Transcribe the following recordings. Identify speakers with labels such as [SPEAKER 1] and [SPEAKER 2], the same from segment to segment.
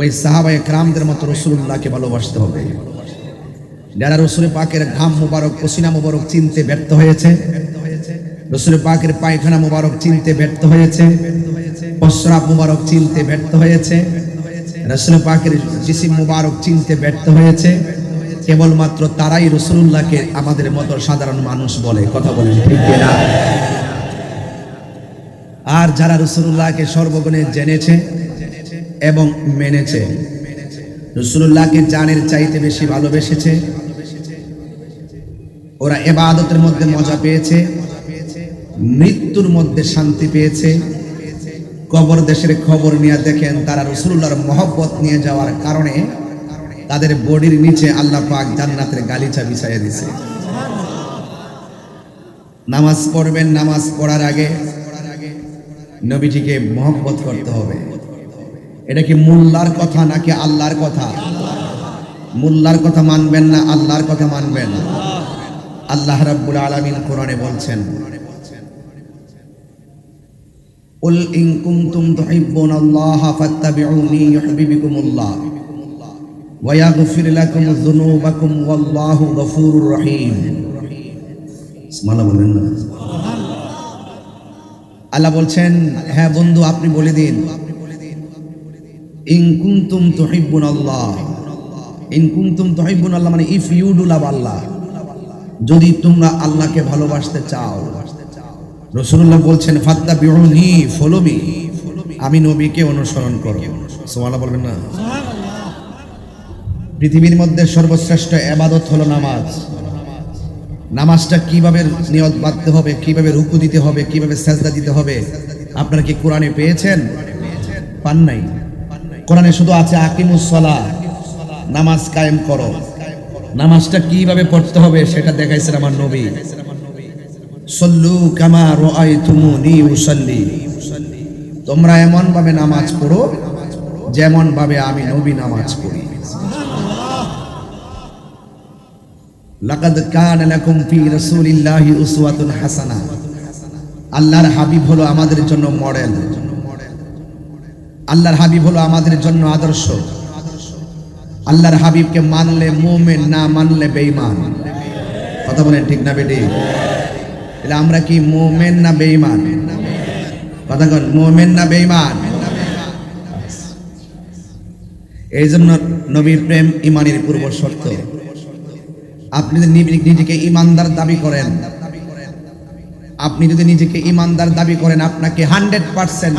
[SPEAKER 1] ওই সাহাবায়ে ক্রামদের মতো রসুল্লাহকে ভালোবাসতে হবে। যারা রসুল পাকের ঘাম মুবারক, পসিনা মুবারক চিনতে ব্যর্থ হয়েছে, রসুল পাকের পায়খানা মুবারক চিনতে ব্যর্থ হয়েছে প্রস্রাব মুবারক চিনতে ব্যর্থ হয়েছে, রসুল পাকের জিসিম মুবারক চিনতে ব্যর্থ হয়েছে, কেবলমাত্র তারাই রসুল্লাহকে আমাদের মতো সাধারণ মানুষ বলে। কথা বলে ঠিক না আর যারা রসুল্লাহকে সর্বগুণে জেনেছে এবং মেনেছে। রসুল্লাহকে জানের চাইতে বেশি ভালোবেসেছে। ওরা এবাদতের মধ্যে মজা পেয়েছে। মৃত্যুর মধ্যে শান্তি পেয়েছে। কবর দেশের খবর নিয়ে দেখেন তারা রসুল্লাহর মহব্বত নিয়ে যাওয়ার কারণে তাদের বডির নিচে আল্লাহ পাক জান্নাতের গালিচা বিছাইয়া দিছে। নামাজ পড়বেন, নামাজ পড়ার আগে নবীজিকে মহব্বত করতে হবে। এটা কি মোল্লার কথা নাকি আল্লাহর কথা মোল্লার কথা মানবেন না আল্লাহর কথা মানবেন আল্লাহ রাব্বুল আলামিন কোরআনে বলছেন قل إن كنتم تحبون الله فاتبعوني يحببكم الله ويغفر لكم ذنوبكم والله غفور رحيم اسم الله বলেন না আল্লাহ বলছেন হ্যাঁ বন্ধু আপনি বলে দিন ইন কুনতুম তুহিব্বুন আল্লাহ। ইন কুনতুম তুহিব্বুন আল্লাহ মানে ইফ ইউ ডু আল্লাহ। যদি তোমরা আল্লাহকে ভালোবাসতে চাও। রসুল্লাহ বলছেন ফাত্তা বিউনি ফলো মি আমি নবীকে অনুসরণ করো। সুবহানাল্লাহ বলবেন না? পৃথিবীর মধ্যে সর্বশ্রেষ্ঠ এবাদত হলো নামাজ। নামাজটা কীভাবে নিয়ত বাঁধতে হবে, কীভাবে রুকু দিতে হবে, কীভাবে সেজদা দিতে হবে, আপনারা কি কোরআনে পেয়েছেন? পান নাই। কোরআনে শুধু আছে আকিমুসলা নামাজ কায়েম করো। নামাজটা কীভাবে পড়তে হবে সেটা দেখাইছেন আমার নবী। সল্লু কামা রাআইতুমুনি উসাল্লি। তোমরা এমন ভাবে নামাজ পড়ো যেমন ভাবে আমি নবী নামাজ পড়ি। লাকাদ কানা লাকুম ফি রাসূলিল্লাহি উসওয়াতুন হাসানা। আল্লাহর হাবিব হলো আমাদের জন্য মডেল। আল্লাহর হাবিব হলো আমাদের জন্য আদর্শ। আল্লাহর হাবিবকে মানলে মুমিন, না মানলে বেঈমান। কথা বলেন ঠিক না বেটি? তাহলে আমরা কি মুমিন না বেঈমান? কথা কন, মুমিন না বেঈমান? এই জন্য নবীর প্রেম ইমানের পূর্ব শর্ত। আপনি যদি নিজেকে ইমানদার দাবি করেন, আপনি যদি নিজেকে ইমানদার দাবি করেন, আপনাকে হান্ড্রেড পার্সেন্ট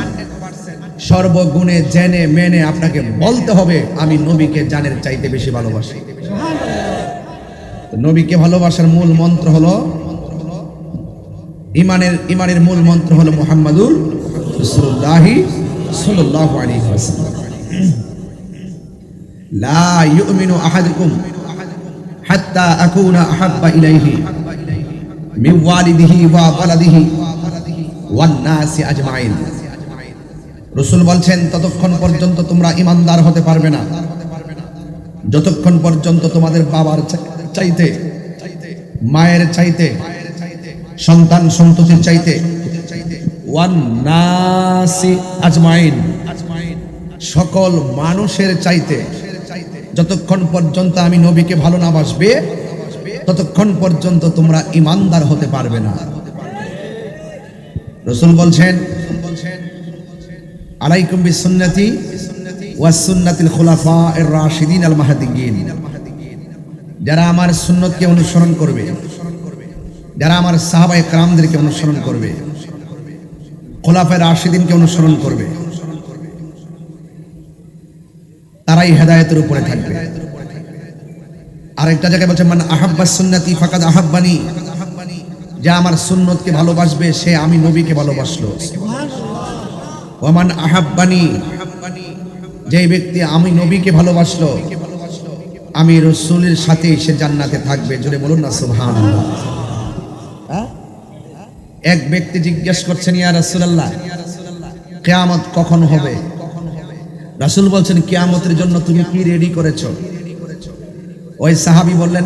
[SPEAKER 1] সর্বগুণে জেনে মেনে আপনাকে বলতে হবে, আমি নবীকে জানের চাইতে বেশি ভালোবাসি। নবীকে ভালোবাসার মূল মন্ত্র হলো, ইমানের ইমানের মূল মন্ত্র হলো মুহাম্মাদুর নাসি আজমাইন। রসুল বলছেন, ততক্ষণ পর্যন্ত তোমরা ইমানদার হতে পারবে না। যতক্ষণ পর্যন্ত তোমাদের বাবার চাইতে, মায়ের চাইতে, সন্তান সন্ততির চাইতে সকল মানুষের চাইতে, যতক্ষণ পর্যন্ত আমি নবীকে ভালো না বাসবে, ততক্ষণ পর্যন্ত তোমরা ইমানদার হতে পারবে না। রসুল বলছেন আলাইকুম বিসুন্নতি ওয়াসুন্নাতিল খোলাফা এর রাশিদিন আল মাহাদিগিন যারা আমার সুন্নতকে অনুসরণ করবে, যারা আমার সাহাবাই কারামদেরকে অনুসরণ করবে খোলাফের রাশিদিনকে অনুসরণ করবে, তারাই হেদায়তের উপরে থাকবে। আরেকটা জায়গায় বলছে মানে আহাব্বা সুন্নাতি ফাকাদ আহাব্বানি। যা আমার সুন্নতকে ভালোবাসবে, সে আমি নবীকে ভালোবাসলো। ওমান আহাব্বানি যে ব্যক্তি আমি নবীকে ভালোবাসলো, আমি রসুলের সাথে সে জান্নাতে থাকবে। জোরে বলুন না সুবহান এক ব্যক্তি জিজ্ঞেস করছেন, ইয়া রাসূলুল্লাহ, কেয়ামত কখন হবে? রাসুল বলছেন, কেয়ামতের জন্য তুমি কি রেডি করেছ? ওই সাহাবী বললেন,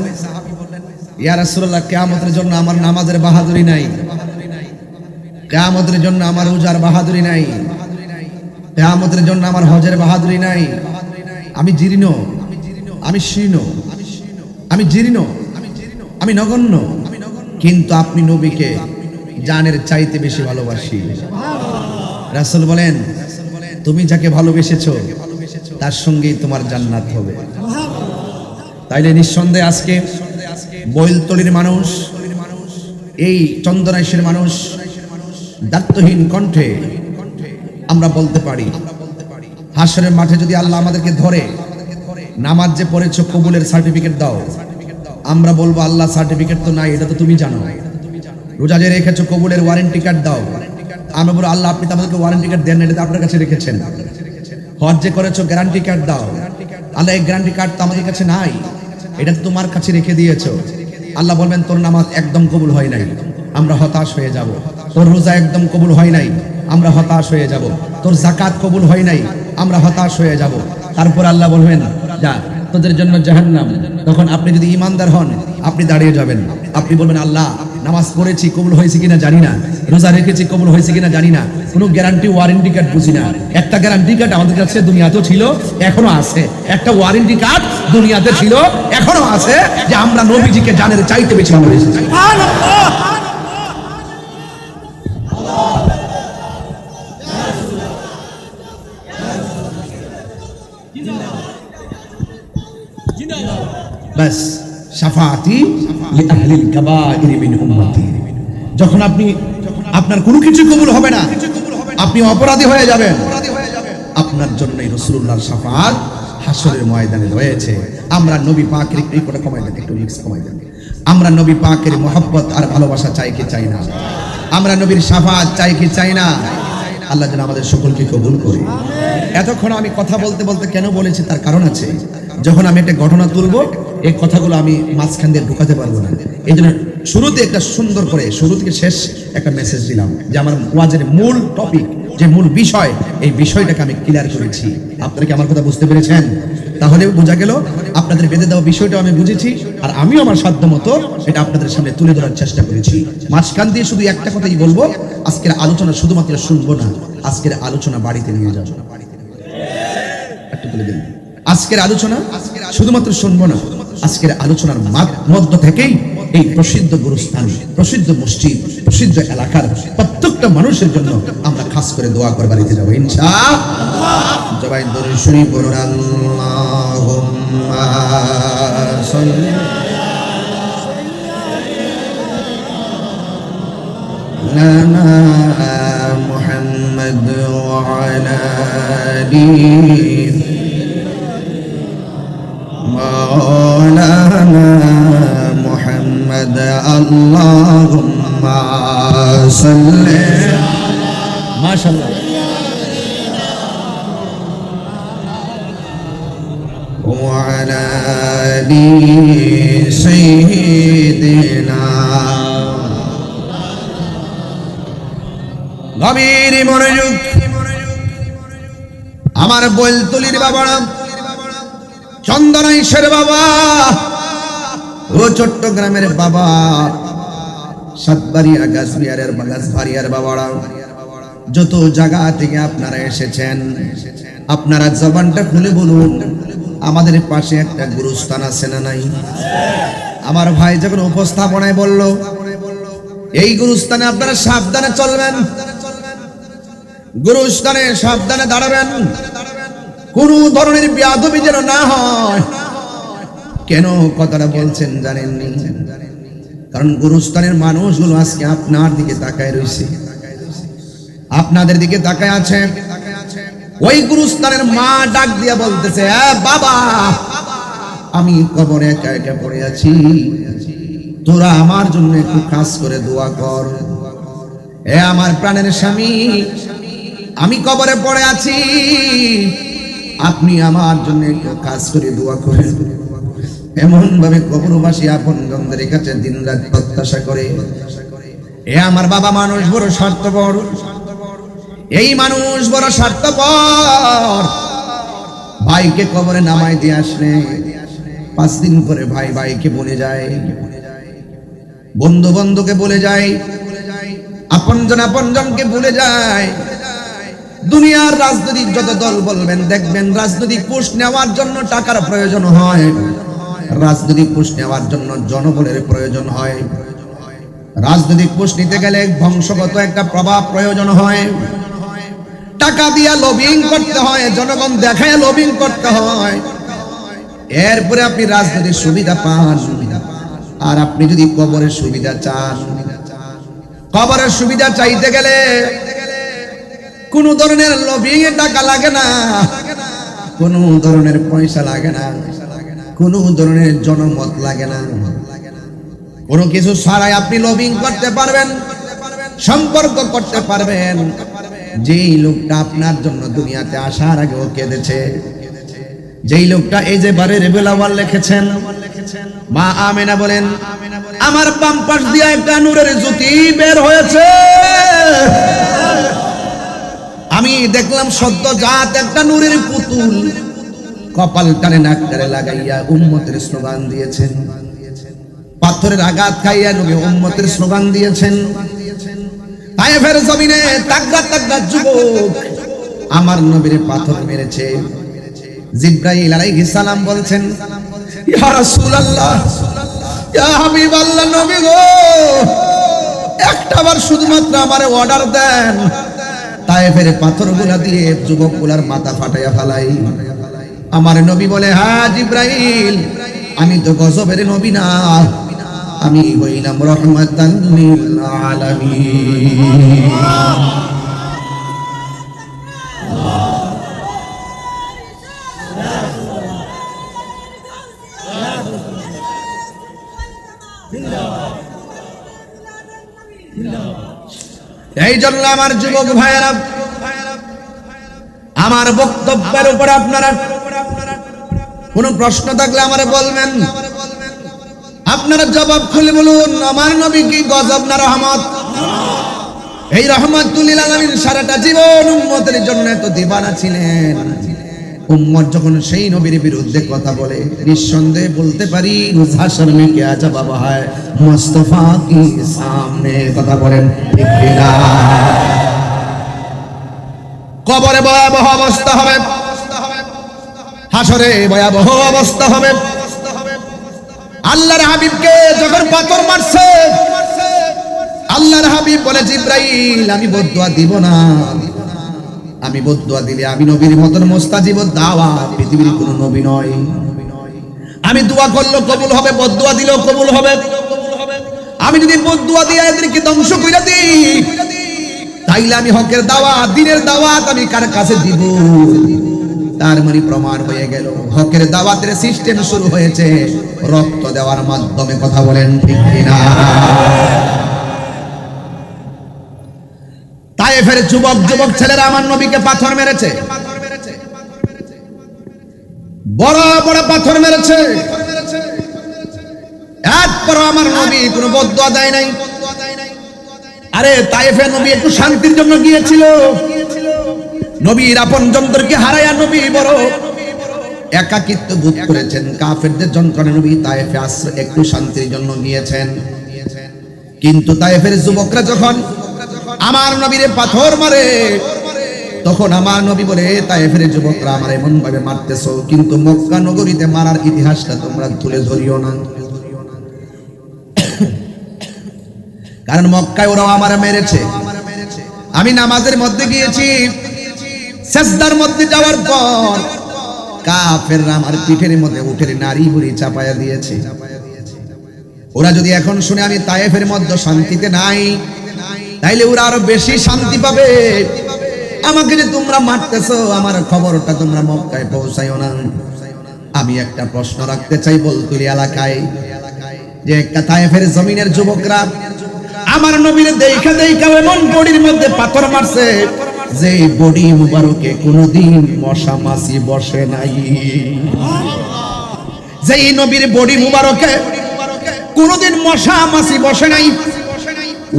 [SPEAKER 1] ইয়া রাসূলুল্লাহ, কেয়ামতের জন্য আমার নামাজের বাহাদুরি নাই। কিয়ামতের জন্য আমার রোজার বাহাদুরি নাই। কিয়ামতের জন্য আমার হজের বাহাদুরি নাই। আমি জীর্ণ। আমি শীর্ণ। আমি জীর্ণ। আমি নগণ্য। কিন্তু আপনি নবীকে জানের চাইতে বেশি ভালোবাসি। রাসূল বলেন, তুমি যাকে ভালোবেসেছো, তার সঙ্গেই তোমার জান্নাত হবে। তাইলে নিঃসন্দেহে আজকে বৈলতলির মানুষ, এই চন্দনাইশের মানুষ দায়িত্বহীন কণ্ঠে আমরা বলতে পারি, হাসরের মাঠে যদি আল্লাহ আমাদেরকে ধরে, নামাজ যে পড়েছো কবুলের সার্টিফিকেট দাও, আমরা বলব আল্লাহ সার্টিফিকেট তো নাই, এটা তো তুমি জানো। রোজা যে রেখেছো কবুলের ওয়ারেন্টি কার্ড দাও। আমরা বলব, আল্লাহ, আপনি আমাদেরকে ওয়ারেন্টি কার্ড দেন এটা তো আপনার কাছে রেখেছেন। হজ যে করেছ গ্যারান্টি কার্ড দাও। আল্লাহ, এই গ্যারান্টি কার্ড তো আমাদের কাছে নাই, এটা তো তোমার কাছে রেখে দিয়েছ। আল্লাহ বলবেন, তোর নামাজ একদম কবুল হয় নাই, আমরা হতাশ হয়ে যাব। তোর রোজা একদম কবুল হয় নাই, আমরা হতাশ হয়ে যাব। তোর জাকাত কবুল হয় নাই, আমরা হতাশ হয়ে যাব। তারপর আল্লাহ বলবেন, যা, তোদের জন্য জাহান্নাম। তখন আপনি যদি ইমানদার হন, আপনি দাঁড়িয়ে যাবেন। আপনি বলবেন, আল্লাহ, নামাজ পড়েছি, কবুল হয়েছে কিনা জানি না। রোজা রেখেছি, কবুল হয়েছে কিনা জানি না। কোনো গ্যারান্টি ওয়ারেন্টি কার্ড বুঝি না। একটা গ্যারান্টি কার্ড আমাদের কাছে দুনিয়াতেও ছিল এখনও আছে। একটা ওয়ারেন্টি কার্ড দুনিয়াতে ছিল এখনও আছে যে আমরা নবীজিকে জানের চাইতে বেশি ভালোবেসেছি। যখন আপনি, আপনার কোনো কিছু কবুল হবে না, আপনি অপরাধী হয়ে যাবেন। আপনার জন্যই রাসূলুল্লাহর শাফাত হাসরের ময়দানে রয়েছে। আমরা নবী পাকের এই করে কমাই দেন, একটু মিক্স কমাই দেন। আমরা নবী পাকের মহব্বত আর ভালোবাসা চাই কি চাই না? আমরা নবীর শাফাত চাই কি চাই না? আল্লাহ যেন আমাদের সকলকে কবুল করে। এতক্ষণ আমি কথা বলতে বলতে কেন বলেছি তার কারণ আছে? যখন আমি একটা ঘটনা তুলবো এই কথাগুলো আমি মাঝখান দিয়ে ঢুকাতে পারব না। এই জন্য শুরুতে একটা সুন্দর করে, শুরু থেকে শেষ একটা মেসেজ দিলাম যে আমার ওয়াজের মূল টপিক যে মূল বিষয়, এই বিষয়টাকে আমি ক্লিয়ার করেছি। আপনারা কি আমার কথা বুঝতে পেরেছেন? তাহলে বোঝা গেল আপনাদের বেঁধে দেওয়া বিষয়টা আমি বুঝেছি আর আমিও আমার সাধ্য মতো এটা আপনাদের সামনে তুলে ধরার চেষ্টা করেছি। মাঝখান দিয়ে শুধু একটা কথাই বলব, আজকের আলোচনা শুধুমাত্র শুনব না, আজকের আলোচনা বাড়িতে নিয়ে যাব। আজকের আলোচনা শুধুমাত্র শুনব না আজকের আলোচনার মাদ- মধ্য থেকেই এই প্রসিদ্ধ গুরুস্থান প্রসিদ্ধ মসজিদ প্রসিদ্ধ এলাকার প্রত্যেকটা মানুষের জন্য আমরা খাস করে দোয়া করে বাড়িতে যাবো ইনশা জবাই দরে শুনি বলুন আল্লাহুম্মা সাল্লি لنا محمد وعلى آله محمد اللهم صل ما شاء الله وعلى آل سيدنا গভীর মনোযোগ আমার বলতুলির বাবারা চন্দনাইশের বাবা ও চট্টগ্রামের বাবা। সাতবাড়িয়া, গাছবিহারের গাছবাড়িয়ার বাবারা, যত জায়গা থেকে আপনারা এসেছেন, আপনারা জবানটা খুলে বলুন, আমাদের পাশে একটা গুরুস্থান আছে না নাই? আমার ভাই যখন উপস্থাপনায় বলল, এই গুরুস্থানে আপনারা সাবধানে চলবেন, গুরুস্থানে সাবধানে দাঁড়াবেন, কোন ধরনের বিয়াদবি যেন না হয়। কেন কথাটা বলছেন জানেননি? কারণ গুরুস্থানের মানুষগুলো আজকে আপনার দিকে তাকায় রয়েছে। আপনাদের দিকে তাকায় আছে। ওই গুরুস্থানের মা ডাক দিয়া বলতেছে, "এ বাবা, আমি কবরে একা একা পড়ে আছি। তোরা আমার জন্য একটু কাজ করে দোয়া কর। এ আমার প্রাণের স্বামী, আমি কবরে পড়ে আছি। আপনি আমার জন্য একটু কাজ করে দোয়া করেন। এমন ভাবে কবরবাসী আপন জনদের কাছে দিন রাত প্রত্যাশা করে। এ আমার বাবা মানুষ বড় স্বার্থপর। এই মানুষ বড় স্বার্থপর। ভাইকে কবরে নামাই দিয়ে আসলে। পাঁচ দিন পরে ভাই ভাইকে বলে যায়। বন্ধু বন্ধুকে বলে যায়। আপনজন আপনজনকে ভুলে যায়। দুনিয়ার রাজনৈতিক যত দল বলবেন, দেখবেন রাজনৈতিক পোস্ট নেওয়ার জন্য টাকার প্রয়োজন হয়। রাজনৈতিক পোস্ট নেওয়ার জন্য জনবলের প্রয়োজন হয়। রাজনৈতিক পোস্ট নিতে গেলে বংশগত একটা প্রভাব প্রয়োজন হয়। টাকা দিয়া লবিং করতে হয়, জনগণ দেখায় লবিং করতে হয়। এরপরে আপনি রাজনৈতিক সুবিধা পান। আর আপনি যদি কবরের সুবিধা চান, কবরের সুবিধা চাইতে গেলে কোন ধরনের লবিং এ টাকা লাগে না, কোন ধরনের পয়সা লাগে না। কোন ধরনের জনমত লাগে না। কোনো কিছু ছাড়াই আপনি লবিং করতে পারবেন, সম্পর্ক করতে পারবেন। যেই লোকটা আপনার জন্য দুনিয়াতে আসার আগেও কেঁদেছে। যেই লোকটা এই যে বারে রেবেল আওয়াল লিখেছেন, মা আমেনা বলেন, আমার বাম পাশ দিয়ে একটা নূরের জ্যোতি বের হয়েছে। আমি দেখলাম সদ্য জাত একটা নূরের পুতুল। কপাল টানে নাকটারে লাগাইয়া উম্মতের স্লোগান দিয়েছেন। পাথরের আঘাত খাইয়া নবী উম্মতের স্লোগান দিয়েছেন। তায়েফের জমিনে তাগড়া তাগড়া যুবক আমার নবীর পাথর মেরেছে। জিব্রাইল আলাইহিস সালাম বলছেন, ইয়া রাসূলুল্লাহ, ইয়া হাবিবাল্লাহ নবী গো, একটাবার শুধুমাত্র আমারে অর্ডার দেন। তায়েফের পাথরগুলা দিয়ে যুবকগুলার মাথা ফাটাইয়া ফেলাই। আমার নবী বলে হ্যাঁ জিব্রাইল, আমি তো গজবের নবী না। আমি হইলাম রহমাতান এই জন্য আমার যুবক ভাইয়েরা, আমার বক্তব্যের উপর আপনারা কোন প্রশ্ন থাকলে আমারে বলবেন। আপনারা জবাব খুলে বলুন, আমার নবী কি গজব না রহমত? এই রহমতুল্লিল আলমিন সারাটা জীবন উম্মতের জন্য এত দিবানা ছিলেন। উম্মত যখন সেই নবীর বিরুদ্ধে কথা বলে, নিঃসন্দেহে বলতে পারি হাসর মে কে আজা বাবা হয়? মুস্তফা কি সামনে কথা বলেন কবরে ভয়াবহ অবস্থা হবে। হাসরে ভয়াবহ অবস্থা হবে। আল্লাহর হাবিবকে যখন পাথর মারছে, আল্লাহর হাবিব বলে, জিব্রাইল, আমি বদুয়া দিব না। আমি বদুয়া দিলে আমি নবীর মতন মোস্তাজিব। দাওয়া পৃথিবীর কোনো নবী নয়। আমি দোয়া করল কবুল হবে, বদুয়া দিলেও কবুল হবে। আমি যদি বদুয়া দিয়ে এদেরকে ধ্বংস করে দিই, তাইলে আমি হকের দাওয়াত দিনের দাওয়াত আমি কার কাছে দিব? তার মানে প্রমাণ হয়ে গেল। হকের দাওয়াতের সিস্টেম শুরু হয়েছে। রক্ত দেওয়ার মাধ্যমে কথা বলেন ঠিক কিনা? তায়েফের যুবক যুবক ছেলেরা আমার নবীকে পাথর মেরেছে। বড় বড় পাথর মেরেছে। একবার আমার নবী কোনো বদুয়া দেয় নাই। আরে তাইফে নবী একটু শান্তির জন্য গিয়েছিল। নবীর আপন জনদেরকে হারাইয়া নবী বড়। একাকিত্ব করেছেন কাফেরদের যন্ত্রণা নবী আশ্রয়, একটু শান্তির জন্য কিন্তু তাইফের যুবকরা যখন আমার নবীরে পাথর মারে, তখন আমার নবী বলে তাইফের যুবকরা আমার এমন ভাবে মারতেছো, কিন্তু মক্কা নগরীতে মারার ইতিহাসটা তোমরা তুলে ধরিও না। কারণ মক্কায় ওরাও আমার মেরেছে। আমি নামাজের মধ্যে গিয়েছি। সেজদার মধ্যে যাওয়ার পর কাফের আমার পিঠের মধ্যে উঠের নারী বুড়ি চাপায়া দিয়েছে। ওরা যদি এখন শুনে আমি তায়েফের মধ্যে শান্তিতে নাই, তাইলে ওরা আরও বেশি শান্তি পাবে। আমাকে যে তোমরা মারতেছো, আমার খবরটা তোমরা মক্কায় পৌঁছাইও না। আমি একটা প্রশ্ন রাখতে চাই বলতুলি এলাকায়, যে একটা তায়েফের জমিনের যুবকরা, আমার নবীর দেখা দেখা এমন বডির মধ্যে পাথর মারছে যে বডি মুবারকে কোনোদিন মশা মাছি বসে নাই। যেই নবীর বডি মুবারকে কোনোদিন মশা মাছি বসে নাই।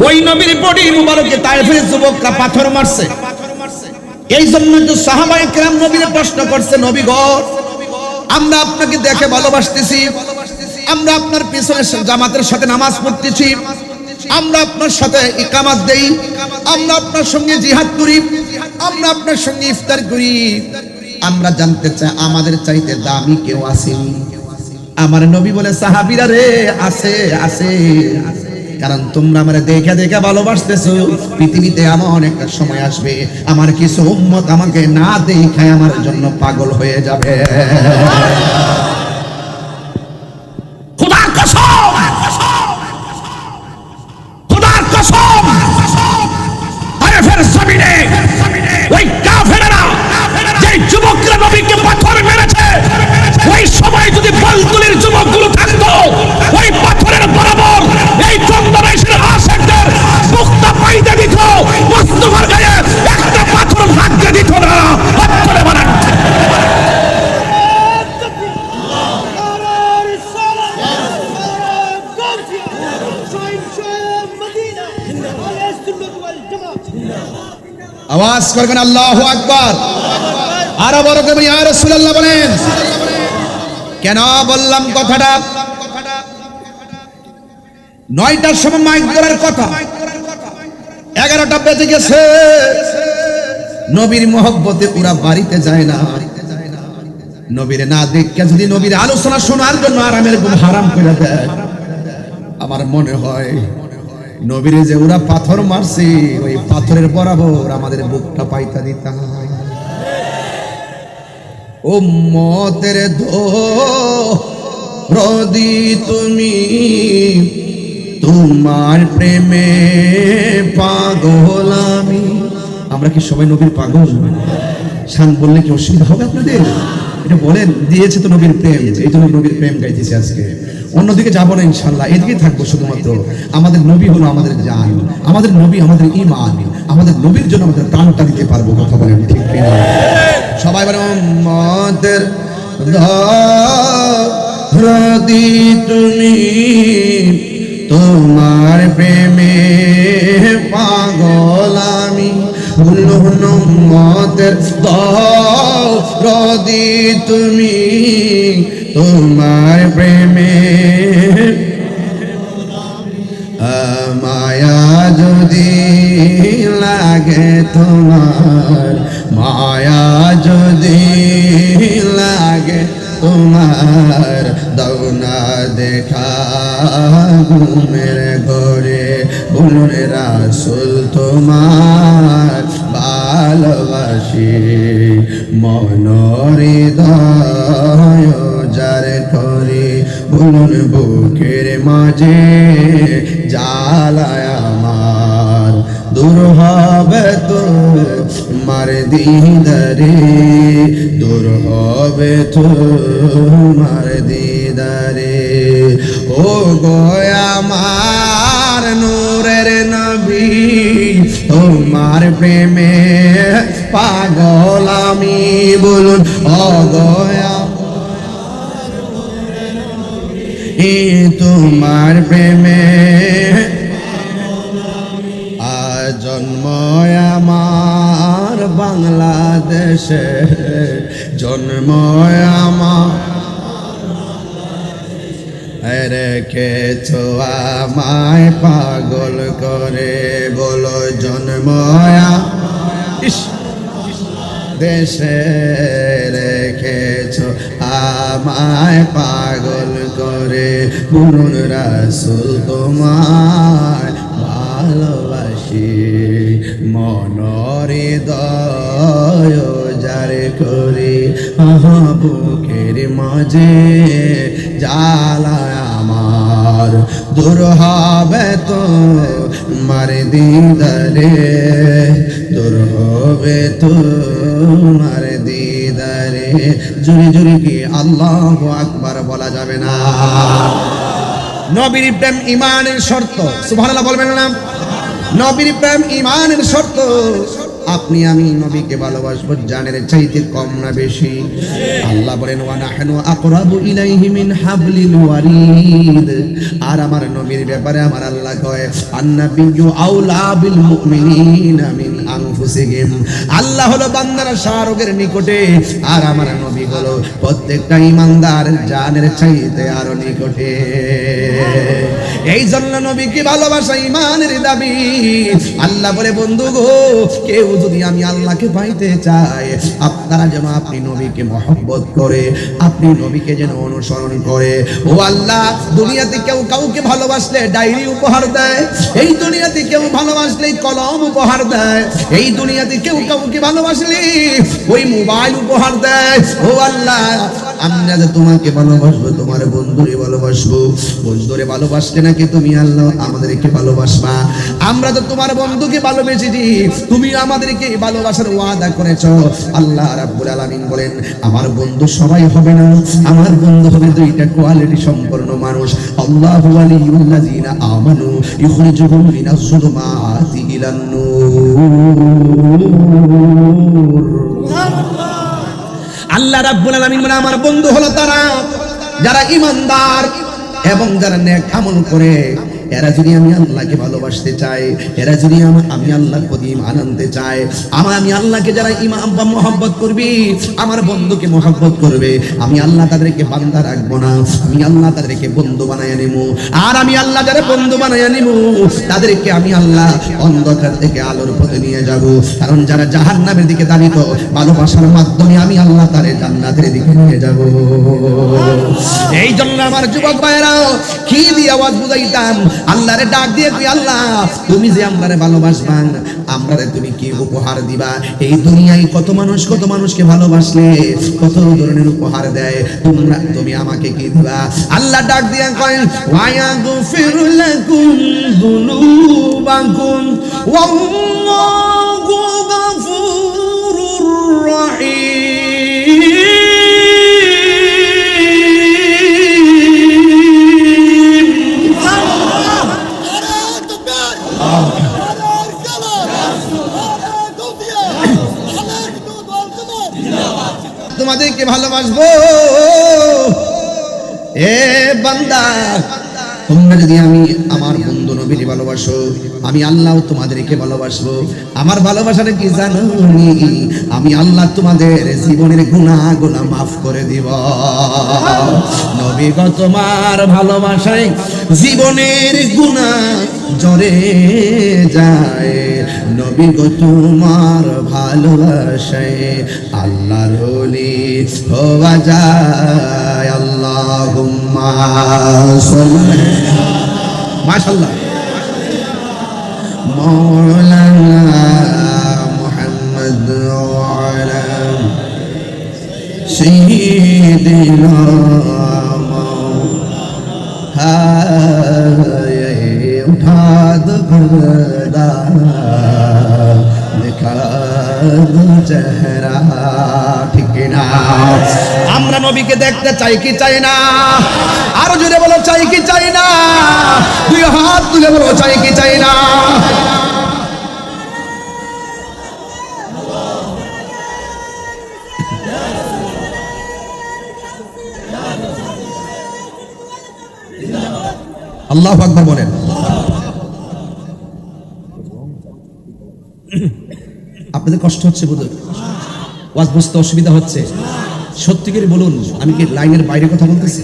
[SPEAKER 1] ওই নবীর বডি মুবারকে তায়েফের যুবকরা পাথর মারছে। এই জন্য তো সাহাবায়ে কেরাম নবীর প্রশ্ন করছে, নবী গো, আমরা আপনাকে দেখে ভালোবাসতেছি। আমরা আপনার পিছনে জামাতের সাথে নামাজ পড়তেছি। আমরা আপনার সাথে ইকামাত দেই, আমরা আপনার সঙ্গে জিহাদ করি, আমরা আপনার সঙ্গে ইফতার করি। আমরা জানতে চাই আমাদের চাইতে দামি কেউ আসেনি আমার নবী বলে, সাহাবিরা রে, আছে আছে। কারণ তোমরা আমার দেখে দেখে ভালোবাসতেছো, পৃথিবীতে এমন একটা সময় আসবে, আমার কিছু উম্মত আমাকে না দেখে আমার জন্য পাগল হয়ে যাবে। আওয়াজ করবেন, আল্লাহ আকবার। আরও বড় করে ইয়া রাসূলুল্লাহ বলেন। কেন বললাম কথাটা? নয়টার সময় মাইক ধরার কথা। এগারোটা বেজে গেছে। নবীর মহব্বতে পুরা বাড়িতে যায় না। নবীরে না দেখে যদি নবীর আলোচনা শোনার জন্য আরামের ঘুম হারাম করে দেয়। আমার মনে হয় নবীরে যে ওরা পাথর মারছে, ওই পাথরের বরাবর আমাদের বুকটা পাইতা দিতা ও মতের ধো তুমি, তোমার প্রেমে পাগল আমি। আমরা কি সবাই নবীর পাগল? শান বললে কি অসুবিধা হবে আপনাদের? এটা বলেন দিয়েছে তো নবীর প্রেম, এই জন্য নবীর প্রেম গাইতেছে আজকে। অন্যদিকে যাব না ইনশাল্লাহ এদিকে থাকব শুধুমাত্র। আমাদের নবী হলো আমাদের জান, আমাদের নবী আমাদের ইমান আমাদের নবীর জন্য আমাদের প্রাণটা দিতে পারব, কথা বলেন ঠিক সবাই বলে মতের হৃদি তুমি তোমার প্রেমে পাগল আমি। মতের হৃদি তুমি তোমার প্রেমে। মায়া যদি লাগে তোমার, মায়া যদি লাগে তোমার দৌনা দেখা ঘুমের ঘরে, বলুন রাসুল তোমার। ভালোবাসি। মনরে দয় যার করে। বলুন বুকের মাঝে জ্বালায় আমার। দূর হবে তো মার দিদারে। দূর হবে তো মার দিদারে। ও গয়া আমার তোমার প্রেমে পাগল আমি বলুন ও গয়া এ তোমার প্রেমে আজ জন্ম আমার বাংলাদেশে, জন্ম আমার রেখেছো আমায় পাগল করে বলো ইস। দেশে রেখেছো আমায় পাগল করে, বুনুন রাসুল তোমায় ভালোবাসি। মনরে দয় যারে করে, আহা, বুকের মাঝে জ্বালায় আমার। দূর হবে তো মার দিদারে, দূর হবে তো মার দিদারে। জুড়ে জুড়ে কি আল্লাহ আকবার বলা যাবে না? নবীর প্রেম ইমানের শর্ত। সুবহানাল্লাহ বলবেন না? নবীর প্রেম ইমানের শর্ত। আপনি, আমি নবীকে ভালোবাসবো, জানের চাইতে কম না বেশি। আল্লাহ বলেন, ওয়া নাহনু আকরাবু ইলাইহি মিন হাবলিল ওয়ারিদ। আর আমার নবীর ব্যাপারে আমার আল্লাহ কয়, আন্নাবিয়্যু আউলা বিল মুমিনিনা মিন আনফুসিহিম। আল্লাহ হলো বান্দার শাহরুখের নিকটে, আর আমার নবী হলো প্রত্যেকটা ইমানদার জানের চাইতে আরও নিকটে। এই জন্য নবীকে ভালোবাসা ইমানের দাবি। আল্লাহ বলে, বন্ধু গো, কেউ যদি আমি আল্লাহকে পাইতে চাই, আপনারা যেন আপনি নবীকে মহব্বত করে, আপনি নবীকে যেন অনুসরণ করে। ও আল্লাহ, দুনিয়াতে কেউ কাউকে ভালোবাসলে ডায়েরি উপহার দেয়, এই দুনিয়াতে কেউ ভালোবাসলে কলম উপহার দেয়, এই দুনিয়াতে কেউ কাউকে ভালোবাসলে ওই মোবাইল উপহার দেয়। ও আল্লাহ, আমরা যে তোমাকে ভালোবাসবো, তোমার বন্ধুরে ভালোবাসবো, বন্ধুরে ভালোবাসলে নাকি তুমি আল্লাহ আমাদেরকে ভালোবাসবা। আমরা তো তোমার বন্ধুকে ভালোবেসেছি। তুমি আমাদেরকে ভালোবাসার ওয়াদা করেছ। আল্লাহ রাব্বুল আলামিন বলেন, আমার বন্ধু সবাই হবে না। আমার বন্ধু হবে দুইটা কোয়ালিটি সম্পন্ন মানুষ। আল্লাহু ওয়ালিয়ুল্লাযিনা আমানু ইখরিজুহুম মিনাজ যুলুমাতি ইলান নূর। আল্লাহ রাব্বুল আলামিন মানে আমার বন্ধু হলো তারা। যারা ইমানদার এবং যারা নেক আমল করে এরা যদি আমি আল্লাহকে ভালোবাসতে চাই এরা যদি আমি আল্লাহর প্রতি ইমান আনতে চাই আমার আমি আল্লাহকে যারা ইমাম বা মহব্বত করবি আমার বন্ধুকে মহব্বত করবে আমি আল্লাহ তাদেরকে বান্দা রাখব না আমি আল্লাহ তাদেরকে বন্ধু বানায় নিব আর আমি আল্লাহ যারা বন্ধু বানায় নিব তাদেরকে আমি আল্লাহ অন্ধকার থেকে আলোর পথে নিয়ে যাব। কারণ যারা জাহান্নামের দিকে দাঁড়িত ভালোবাসার মাধ্যমে আমি আল্লাহ তারে জান্নাতের দিকে নিয়ে যাব। এই জন্য আমার যুবক ভাইরা কি দিয়ে আওয়াজ বুঝাইতাম? আল্লাহরে ডাক দিয়ে তুই আল্লাহ, তুমি যে আমরারে ভালোবাসবা, আমরারে তুমি কি উপহার দিবা? এই দুনিয়ায় কত মানুষ, কত মানুষকে ভালোবাসলে, কত ধরনের উপহার দেয়? তোমরা, তুমি আমাকে কি দিবা? আল্লাহ ডাক দিয়ে কয়েন ওয়ায়া গফির লাকুম যুনুবাকুম ওয়াল্লাহু গফুরুর রহিম। তোমাদেরকে ভালোবাসবো। এ বান্দা, তোমরা যদি আমি আমার বন্ধু নবীর ভালোবাসো, আমি আল্লাহ তোমাদেরকে ভালোবাসবো। আমার ভালোবাসাটা কি জানো আমি আল্লাহ তোমাদের জীবনের গুণা গুণা মাফ করে দিব। নবী তোমার ভালোবাসায় জীবনের গুণা জরে যায় নবী গো তোমার ভালোবাসায় আল্লাহ রলি হওয়া যায় আল্লাহ মাশাল্লাহ مولانا محمد وعلى سيدنا हाय চেহারা ঠিক না আমরা নবীকে দেখতে চাই কি চাই না? আরও জোরে বলো, চাই কি চাই না? দুই হাত তুলে বলো, চাই কি চাই না? আল্লাহ আকবর বলেন। কষ্ট হচ্ছে বোধ ওয়াজ বুঝতে অসুবিধা হচ্ছে। সত্যি করে বলুন, আমি কি লাইনের বাইরে কথা বলতেছি?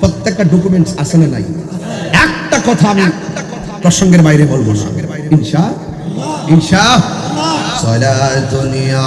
[SPEAKER 1] প্রত্যেকটা ডকুমেন্টস আছে না নাই? একটা কথা আমি প্রসঙ্গের বাইরে বলব ইনশা ইনশা। সলাতুনিয়া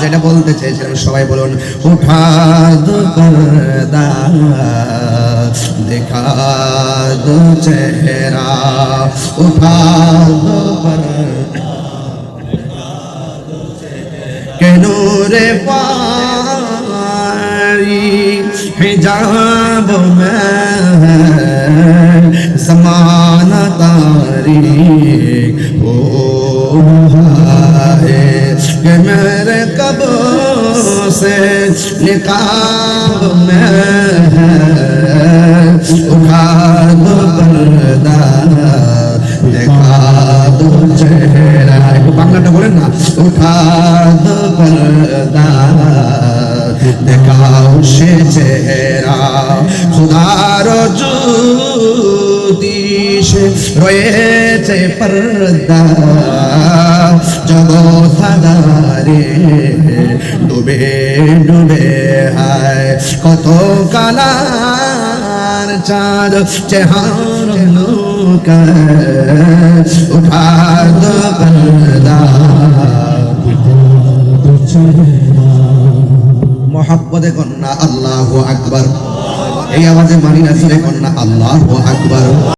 [SPEAKER 1] যেটা বলতে চেয়েছিলাম সবাই বলুন উঠা দো পর্দা দেখা দো চেহারা উঠা দো পর্দা के नूर पारी हिजाब में समान तारी ओ کہ میرے کبوں سے نکاب میں ہے اٹھا دو پردہ دکھا دو چہرہ বাংলাটা বলেন না উঠা দো পর্দা দেখাও সে চেহারা খুদার যদি সে রয়ে পর্দা জগৎধারে ডুবে ডুবে হায় কত কালার চাঁদ চেহার নৌকা উঠা দো পর্দা মহাব্বতে কন্যা আল্লাহ আকবার এই আওয়াজে মানি নাসিরে কন্যা আল্লাহ আকবার